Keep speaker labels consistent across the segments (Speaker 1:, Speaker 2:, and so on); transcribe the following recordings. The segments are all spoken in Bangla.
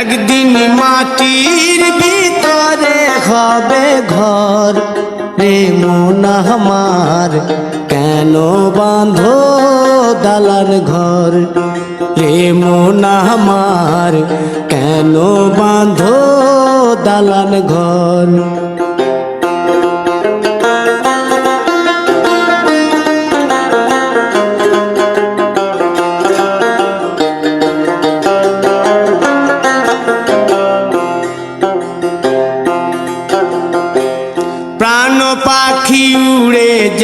Speaker 1: একদিন মাটির ভিতরে হবে ঘর। রে মন আমার, কেন বাঁধো দালার ঘর? রে মন আমার, কেন বাঁধো দালান ঘর?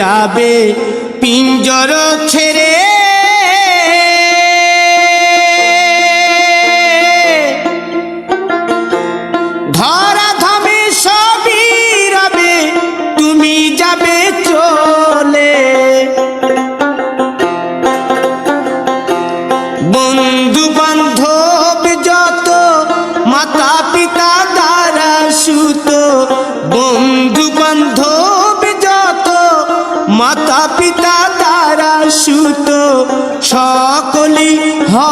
Speaker 1: যাবে পিঞ্জর ছেড়ে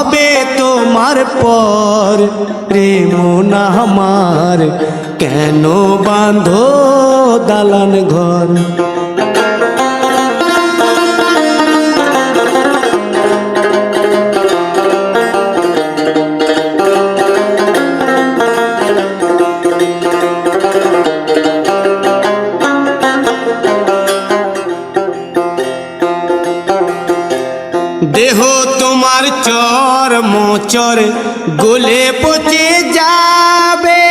Speaker 1: হবে তোমার পর রে মন আমার। কেন বাঁধো দালান ঘর? দেহ তোমার চর মোচর গলে পচে যাবে।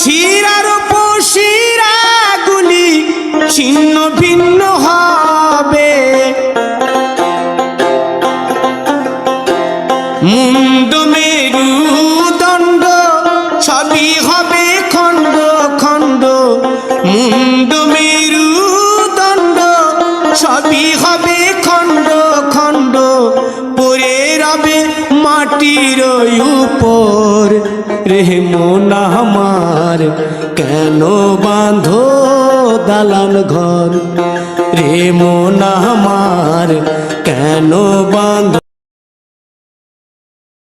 Speaker 1: শিরার উপর শিরাগুলি ছিন্ন ভিন্ন হবে। মুন্ড হবে খণ্ড খণ্ড, পরে রবে মাটির উপর। রে মন আমার, কেন বাঁধো দালান ঘর? রে মন আমার, কেন বাঁধো